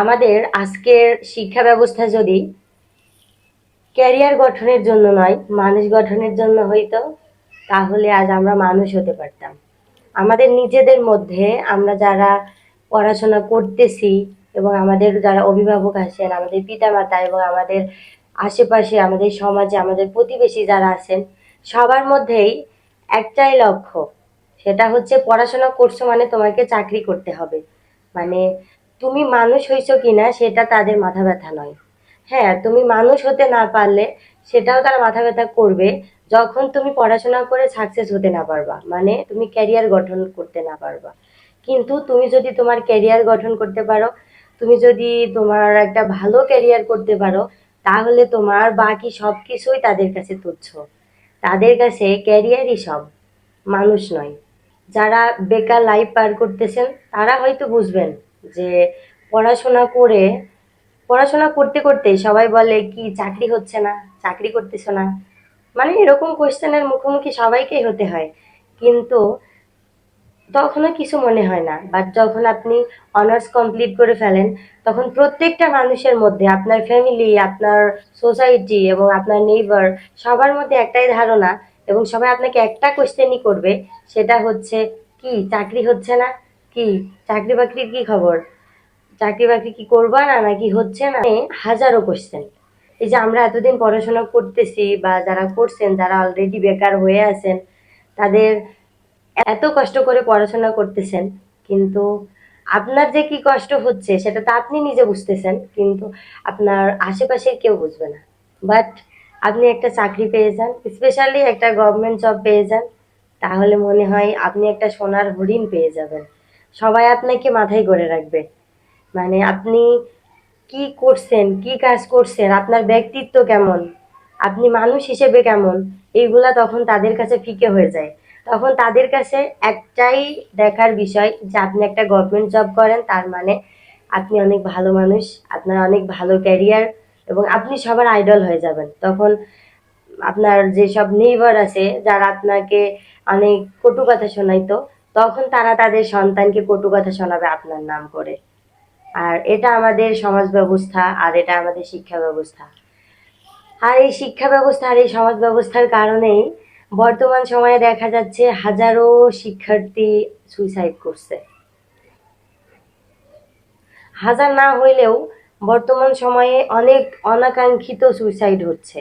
আমাদের আজকের শিক্ষা ব্যবস্থা যদি ক্যারিয়ার গঠনের জন্য নয়, মানুষ গঠনের জন্য হইতো, তাহলে আজ আমরা মানুষ হতে পারতাম। আমাদের নিজেদের মধ্যে আমরা যারা পড়াশোনা করতেছি এবং আমাদের যারা অভিভাবক আছেন, আমাদের পিতামাতা এবং আমাদের আশেপাশে, আমাদের সমাজে, আমাদের প্রতিবেশী যারা আছেন, সবার মধ্যেই একটাই লক্ষ্য, সেটা হচ্ছে পড়াশোনা করছ মানে তোমাকে চাকরি করতে হবে। মানে তুমি মানুষ হইছো কিনা সেটা তাদের মাথা ব্যথা নয়। হ্যাঁ তুমি মানুষ হতে না পারলে সেটাও তারা মাথা ব্যথা করবে যখন তুমি পড়াশোনা করে সাকসেস হতে না পারবা। মানে তুমি ক্যারিয়ার গঠন করতে না পারবা। কিন্তু তুমি যদি তোমার ক্যারিয়ার গঠন করতে পারো, তুমি যদি তোমার একটা ভালো ক্যারিয়ার করতে পারো, তাহলে তোমার বাকি সব কিছুই তাদের কাছে তুচ্ছ। তাদের কাছে ক্যারিয়ারই সব, মানুষ নয়। যারা বেকার লাইফ পার করতেছেন, তারা হয়তো বুঝবেন যে পড়াশোনা করে, পড়াশোনা করতে করতে সবাই বলে কি চাকরি হচ্ছে না, চাকরি করতেছো না। মানে এরকম কোয়েশ্চেনের মুখোমুখি সবাইকেই হতে হয়। কিন্তু তখনও কিছু মনে হয় না। বাট যখন আপনি অনার্স কমপ্লিট করে ফেলেন, তখন প্রত্যেকটা মানুষের মধ্যে, আপনার ফ্যামিলি আপনার সোসাইটি এবং আপনার নেইবার সবার মধ্যে একটাই ধারণা এবং সবাই আপনাকে একটা কোয়েশ্চেনই করবে, সেটা হচ্ছে কি, চাকরি হচ্ছে না? কি? চাকরি বাকরির কি খবর? চাকরি বাকরি কি করবা না নাকি হচ্ছে না? হাজারো কোশ্চেন এই যে আমরা এতদিন পড়াশোনা করতেছি বা যারা করছেন, যারা অলরেডি বেকার হয়ে আছেন, তাদের এত কষ্ট করে পড়াশোনা করতেছেন, কিন্তু আপনার যে কি কষ্ট হচ্ছে, সেটা তো আপনি নিজে বুঝতেছেন, কিন্তু আপনার আশেপাশে কেউ বুঝবে না। বাট আপনি একটা চাকরি পেয়ে যান স্পেশালি একটা গভর্নমেন্ট জব পেয়ে যান, তাহলে মনে হয় আপনি একটা সোনার হরিণ পেয়ে যাবেন। সবাই আপনাকে মাথায় করে রাখবে। মানে আপনি কি করছেন, কি কাজ করছেন, আপনার ব্যক্তিত্ব কেমন, আপনি মানুষ হিসেবে কেমন এইগুলা তখন তাদের কাছে ফিকে হয়ে যায়। তখন তাদের কাছে একটাই দেখার বিষয় যে আপনি একটা গভর্নমেন্ট জব করেন, তার মানে আপনি অনেক ভালো মানুষ, আপনার অনেক ভালো ক্যারিয়ার এবং আপনি সবার আইডল হয়ে যাবেন। তখন আপনার যেসব নেইবার আছে, যারা আপনাকে অনেক কটু কথা শোনাইতো তখন তারা তাদের সন্তানকে কটু কথা শোনাবে আপনার নাম করে। আর এটা আমাদের সমাজ ব্যবস্থা, আর এটা আমাদের শিক্ষা ব্যবস্থা। আর এই শিক্ষা ব্যবস্থা, আর এই সমাজ ব্যবস্থার কারণেই বর্তমান সময়ে দেখা যাচ্ছে হাজারো শিক্ষার্থী সুইসাইড করছে। হাজার না হইলেও বর্তমান সময়ে অনেক অনাকাঙ্ক্ষিত সুইসাইড হচ্ছে,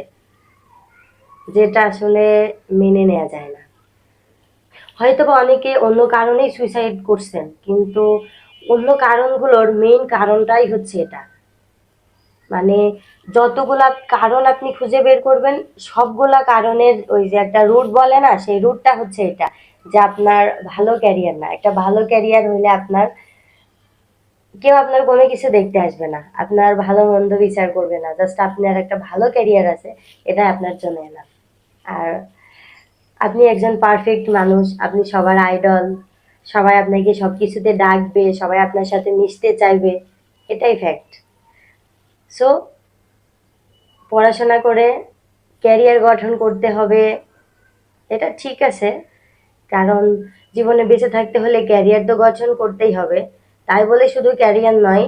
যেটা আসলে মেনে নেওয়া যায় না। হয়তো বা অনেকে অন্য কারণেই সুইসাইড করছেন, কিন্তু অন্য কারণগুলোর মেইন কারণটাই হচ্ছে এটা। মানে যতগুলা কারণ আপনি খুঁজে বের করবেন, সবগুলা কারণের ওই যে একটা রুট বলে না, সেই রুটটা হচ্ছে এটা, যে আপনার ভালো ক্যারিয়ার না। একটা ভালো ক্যারিয়ার হইলে আপনার, কেউ আপনার কোনো কিছু দেখতে আসবে না। আপনার ভালো মন্দ বিচার করবে না। জাস্ট আপনার একটা ভালো ক্যারিয়ার আছে এটা আপনার জন্য এনাফ আর আপনি একজন পারফেক্ট মানুষ, আপনি সবার আইডল সবাই আপনাকে সব কিছুতে ডাকবে, সবাই আপনার সাথে মিশতে চাইবে, এটাই ফ্যাক্ট সো পড়াশোনা করে ক্যারিয়ার গঠন করতে হবে, এটা ঠিক আছে, কারণ জীবনে বেঁচে থাকতে হলে ক্যারিয়ার তো গঠন করতেই হবে, তাই বলে শুধু ক্যারিয়ার নয়,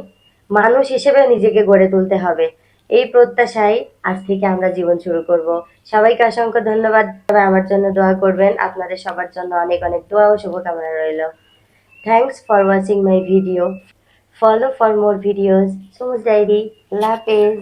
মানুষ হিসেবে নিজেকে গড়ে তুলতে হবে। এই প্রত্যাশায় আজ থেকে আমরা জীবন শুরু করব। সবাইকে অসংখ্য ধন্যবাদ। আমার জন্য দোয়া করবেন। আপনাদের সবার জন্য অনেক অনেক দোয়া ও শুভকামনা রইল। Thanks for watching my video follow for more videos সুমুজ diary লাপেজ